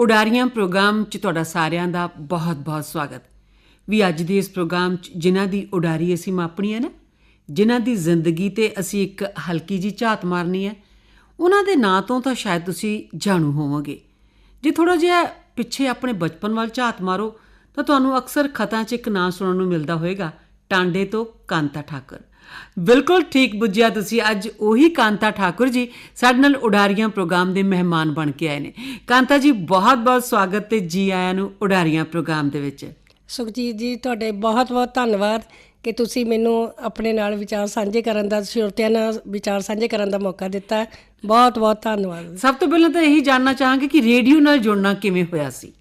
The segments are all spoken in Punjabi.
ਉਡਾਰੀਆਂ ਪ੍ਰੋਗਰਾਮ 'ਚ ਤੁਹਾਡਾ ਸਾਰਿਆਂ ਦਾ ਬਹੁਤ-ਬਹੁਤ ਸਵਾਗਤ। ਵੀ ਅੱਜ ਦੇ ਇਸ ਪ੍ਰੋਗਰਾਮ 'ਚ ਜਿਨ੍ਹਾਂ ਦੀ ਉਡਾਰੀ ਅਸੀਂ ਮਾਪਣੀ ਹੈ ਨਾ, ਜਿਨ੍ਹਾਂ ਦੀ ਜ਼ਿੰਦਗੀ ਤੇ ਅਸੀਂ ਇੱਕ ਹਲਕੀ ਜੀ ਝਾਤ ਮਾਰਨੀ ਹੈ, ਉਹਨਾਂ ਦੇ ਨਾਂ ਤੋਂ ਤਾਂ ਸ਼ਾਇਦ ਤੁਸੀਂ ਜਾਣੂ ਹੋਵੋਗੇ। ਜੇ ਥੋੜਾ ਜਿਹਾ ਪਿੱਛੇ ਆਪਣੇ ਬਚਪਨ ਵੱਲ ਝਾਤ ਮਾਰੋ, ਤਾਂ ਤੁਹਾਨੂੰ ਅਕਸਰ ਖਤਾਂ 'ਚ ਇੱਕ ਨਾਂ ਸੁਣਨ ਨੂੰ ਮਿਲਦਾ ਹੋਵੇਗਾ ਟਾਂਡੇ ਤੋਂ ਕਾਂਤਾ ਠਾਕੁਰ। ਬਿਲਕੁਲ ਠੀਕ ਬੁੱਝਿਆ ਤੁਸੀਂ ਅੱਜ ਉਹੀ ਕਾਂਤਾ ਠਾਕੁਰ ਜੀ ਸਾਡੇ ਨਾਲ ਉਡਾਰੀਆਂ ਪ੍ਰੋਗਰਾਮ ਦੇ ਮਹਿਮਾਨ ਬਣ ਕੇ ਆਏ ਨੇ। ਕਾਂਤਾ ਜੀ ਬਹੁਤ-ਬਹੁਤ ਸਵਾਗਤ ਤੇ ਜੀ ਆਇਆਂ ਨੂੰ ਉਡਾਰੀਆਂ ਪ੍ਰੋਗਰਾਮ ਦੇ ਵਿੱਚ। ਸੁਖਜੀਤ ਜੀ ਤੁਹਾਡੇ ਬਹੁਤ-ਬਹੁਤ ਧੰਨਵਾਦ ਕਿ ਤੁਸੀਂ ਮੈਨੂੰ ਆਪਣੇ ਨਾਲ ਵਿਚਾਰ ਸਾਂਝੇ ਕਰਨ ਦਾ ਸ਼ਰੋਤਿਆਂ ਨਾਲ ਵਿਚਾਰ ਸਾਂਝੇ ਕਰਨ ਦਾ ਮੌਕਾ ਦਿੱਤਾ। ਬਹੁਤ-ਬਹੁਤ ਧੰਨਵਾਦ। ਸਭ ਤੋਂ ਪਹਿਲਾਂ ਤਾਂ ਇਹੀ ਜਾਨਣਾ ਚਾਹਾਂਗੇ ਕਿ ਰੇਡੀਓ ਨਾਲ ਜੁੜਨਾ ਕਿਵੇਂ ਹੋਇਆ ਸੀ?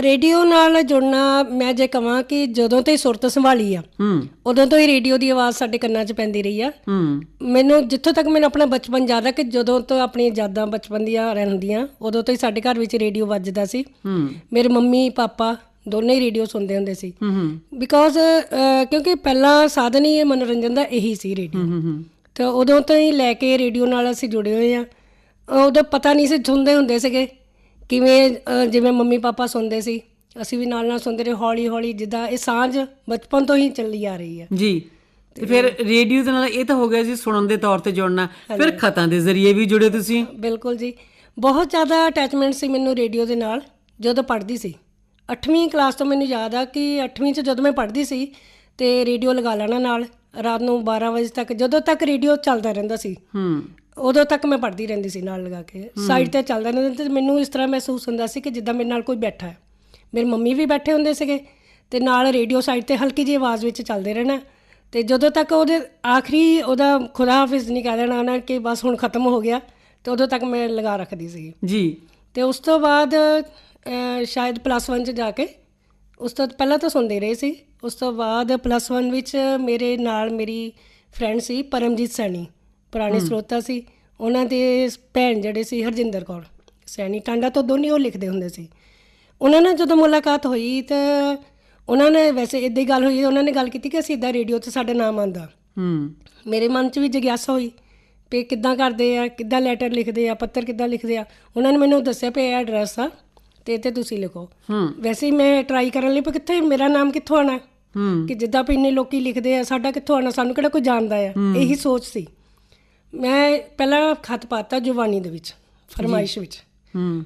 ਰੇਡੀਓ ਨਾਲ ਜੁੜਨਾ ਮੈਂ ਜੇ ਕਹਾਂ ਕਿ ਜਦੋਂ ਤੋਂ ਹੀ ਸੁਰਤ ਸੰਭਾਲੀ ਆ ਹੂੰ। ਉਦੋਂ ਤੋਂ ਹੀ ਰੇਡੀਓ ਦੀ ਆਵਾਜ਼ ਸਾਡੇ ਕੰਨਾਂ 'ਚ ਪੈਂਦੀ ਰਹੀ ਆ। ਹੂੰ। ਮੈਨੂੰ ਜਿੱਥੋਂ ਤੱਕ ਮੈਨੂੰ ਆਪਣਾ ਬਚਪਨ ਯਾਦ ਆ ਕਿ ਜਦੋਂ ਤੋਂ ਆਪਣੀਆਂ ਯਾਦਾਂ ਬਚਪਨ ਦੀਆਂ ਰਹਿੰਦੀਆਂ ਉਦੋਂ ਤੋਂ ਹੀ ਸਾਡੇ ਘਰ ਵਿੱਚ ਰੇਡੀਓ ਵੱਜਦਾ ਸੀ। ਹੂੰ। ਮੇਰੇ ਮੰਮੀ ਪਾਪਾ ਦੋਨੇ ਹੀ ਰੇਡੀਓ ਸੁਣਦੇ ਹੁੰਦੇ ਸੀ। ਬਿਕੋਜ਼ ਕਿਉਂਕਿ ਪਹਿਲਾ ਸਾਧਨ ਹੀ ਇਹ ਮਨੋਰੰਜਨ ਦਾ ਇਹੀ ਸੀ ਰੇਡੀਓ। ਹੂੰ ਹੂੰ। ਤੇ ਉਦੋਂ ਤੋਂ ਹੀ ਲੈ ਕੇ ਰੇਡੀਓ ਨਾਲ ਅਸੀਂ ਜੁੜੇ ਹੋਏ ਆ। ਉਦੋਂ ਪਤਾ ਨਹੀਂ ਸੀ ਸੁਣਦੇ ਹੁੰਦੇ ਸੀਗੇ। ਕਿਵੇਂ ਜਿਵੇਂ ਮੰਮੀ ਪਾਪਾ ਸੁਣਦੇ ਸੀ ਅਸੀਂ ਵੀ ਨਾਲ ਨਾਲ ਸੁਣਦੇ ਰਹੇ ਹੌਲੀ ਹੌਲੀ ਜਿੱਦਾਂ ਇਹ ਸਾਂਝ ਬਚਪਨ ਤੋਂ ਹੀ ਚੱਲੀ ਆ ਰਹੀ ਹੈ। ਜੀ ਤੇ ਫਿਰ ਰੇਡੀਓ ਦੇ ਨਾਲ ਇਹ ਤਾਂ ਹੋ ਗਿਆ ਜੀ ਸੁਣਨ ਦੇ ਤੌਰ ਤੇ ਜੁੜਨਾ ਫਿਰ ਖਤਾਂ ਦੇ ਜ਼ਰੀਏ ਵੀ ਜੁੜੇ ਤੁਸੀਂ? ਬਿਲਕੁਲ ਜੀ। ਬਹੁਤ ਜ਼ਿਆਦਾ ਅਟੈਚਮੈਂਟ ਸੀ ਮੈਨੂੰ ਰੇਡੀਓ ਦੇ ਨਾਲ ਜਦੋਂ ਪੜ੍ਹਦੀ ਸੀ। 8ਵੀਂ ਕਲਾਸ ਤੋਂ ਮੈਨੂੰ ਯਾਦ ਆ ਕਿ 8ਵੀਂ ਚ ਜਦੋਂ ਮੈਂ ਪੜ੍ਹਦੀ ਸੀ ਤੇ ਰੇਡੀਓ ਲਗਾ ਲੈਣਾ ਨਾਲ ਰਾਤ ਨੂੰ 12 ਵਜੇ ਤੱਕ ਜਦੋਂ ਤੱਕ ਰੇਡੀਓ ਚੱਲਦਾ ਰਹਿੰਦਾ ਸੀ। ਹੂੰ। ਉਦੋਂ ਤੱਕ ਮੈਂ ਪੜ੍ਹਦੀ ਰਹਿੰਦੀ ਸੀ ਨਾਲ ਲਗਾ ਕੇ। ਸਾਈਡ ਤੇ ਚੱਲਦਾ ਰਹਿੰਦਾ ਤੇ ਮੈਨੂੰ ਇਸ ਤਰ੍ਹਾਂ ਮਹਿਸੂਸ ਹੁੰਦਾ ਸੀ ਕਿ ਜਿੱਦਾਂ ਮੇਰੇ ਨਾਲ ਕੋਈ ਬੈਠਾ ਹੈ। ਮੇਰੇ ਮੰਮੀ ਵੀ ਬੈਠੇ ਹੁੰਦੇ ਸੀਗੇ ਤੇ ਨਾਲ ਰੇਡੀਓ ਸਾਈਡ ਤੇ ਹਲਕੀ ਜਿਹੀ ਆਵਾਜ਼ ਵਿੱਚ ਚੱਲਦੇ ਰਹਿਣਾ ਤੇ ਜਦੋਂ ਤੱਕ ਉਹਦੇ ਆਖਰੀ ਉਹਦਾ ਖੁਦਾ ਹਾਫਿਜ਼ ਨਹੀਂ ਕਹਿ ਦੇਣਾ ਨਾ ਕਿ ਬਸ ਹੁਣ ਖਤਮ ਹੋ ਗਿਆ ਤੇ ਉਦੋਂ ਤੱਕ ਮੈਂ ਲਗਾ ਰੱਖਦੀ ਸੀ ਜੀ। ਤੇ ਉਸ ਤੋਂ ਬਾਅਦ ਸ਼ਾਇਦ ਪਲੱਸ 1 ਚ ਜਾ ਕੇ ਉਸ ਤੋਂ ਪਹਿਲਾਂ ਤਾਂ ਸੁਣਦੇ ਰਹੇ ਸੀ। ਉਸ ਤੋਂ ਬਾਅਦ ਪਲੱਸ 1 ਵਿੱਚ ਮੇਰੇ ਨਾਲ ਮੇਰੀ ਫਰੈਂਡ ਸੀ ਪਰਮਜੀਤ ਸੈਣੀ ਪੁਰਾਣੇ ਸਰੋਤਾ ਸੀ। ਉਹਨਾਂ ਦੇ ਭੈਣ ਜਿਹੜੇ ਸੀ ਹਰਜਿੰਦਰ ਕੌਰ ਸੈਣੀ ਟਾਂਡਾ ਤੋਂ ਦੋਨੇ ਉਹ ਲਿਖਦੇ ਹੁੰਦੇ ਸੀ। ਉਹਨਾਂ ਨਾਲ ਜਦੋਂ ਮੁਲਾਕਾਤ ਹੋਈ ਤਾਂ ਉਹਨਾਂ ਨੇ ਵੈਸੇ ਇਦਾਂ ਹੀ ਗੱਲ ਹੋਈ ਉਹਨਾਂ ਨੇ ਗੱਲ ਕੀਤੀ ਕਿ ਅਸੀਂ ਇਦਾਂ ਰੇਡੀਓ ਤੇ ਸਾਡਾ ਨਾਮ ਆਂਦਾ ਹੂੰ। ਮੇਰੇ ਮਨ 'ਚ ਵੀ ਜਿਗਿਆਸਾ ਹੋਈ ਵੀ ਕਿੱਦਾਂ ਕਰਦੇ ਆ ਕਿੱਦਾਂ ਲੈਟਰ ਲਿਖਦੇ ਆ ਪੱਤਰ ਕਿੱਦਾਂ ਲਿਖਦੇ ਆ। ਉਹਨਾਂ ਨੇ ਮੈਨੂੰ ਦੱਸਿਆ ਪਿਆ ਇਹ ਐਡਰੈਸ ਆ ਤੇ ਇੱਥੇ ਤੁਸੀਂ ਲਿਖੋ। ਹੂੰ। ਵੈਸੇ ਮੈਂ ਟਰਾਈ ਕਰਨ ਲਈ ਵੀ ਕਿੱਥੇ ਮੇਰਾ ਨਾਮ ਕਿੱਥੋਂ ਆਣਾ ਹੂੰ। ਕਿ ਜਿੱਦਾਂ ਵੀ ਇੰਨੇ ਲੋਕੀ ਲਿਖਦੇ ਆ ਸਾਡਾ ਕਿੱਥੋਂ ਆਣਾ ਸਾਨੂੰ ਕਿਹੜਾ ਕੋਈ ਜਾਣਦਾ ਆ? ਇਹੀ ਸੋਚ ਸੀ। ਮੈਂ ਪਹਿਲਾਂ ਖਤ ਪਾਤਾ ਜਵਾਨੀ ਦੇ ਵਿੱਚ ਫਰਮਾਇਸ਼ ਵਿੱਚ। ਹੂੰ।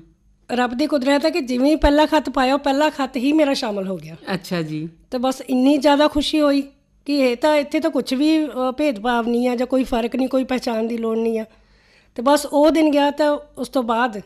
ਰੱਬ ਦੀ ਕੁਦਰਤ ਹੈ ਕਿ ਜਿਵੇਂ ਹੀ ਪਹਿਲਾ ਖਤ ਪਾਇਆ ਉਹ ਪਹਿਲਾ ਖਤ ਹੀ ਮੇਰਾ ਸ਼ਾਮਲ ਹੋ ਗਿਆ। ਅੱਛਾ ਜੀ। ਤੇ ਬਸ ਇੰਨੀ ਜ਼ਿਆਦਾ ਖੁਸ਼ੀ ਹੋਈ ਕਿ ਇਹ ਤਾਂ ਇੱਥੇ ਤਾਂ ਕੁਝ ਵੀ ਭੇਦਭਾਵ ਨਹੀਂ ਆ ਜਾਂ ਕੋਈ ਫ਼ਰਕ ਨਹੀਂ ਕੋਈ ਪਹਿਚਾਣ ਦੀ ਲੋੜ ਨਹੀਂ ਆ। ਤੇ ਬਸ ਉਹ ਦਿਨ ਗਿਆ ਤਾਂ ਉਸ ਤੋਂ ਬਾਅਦ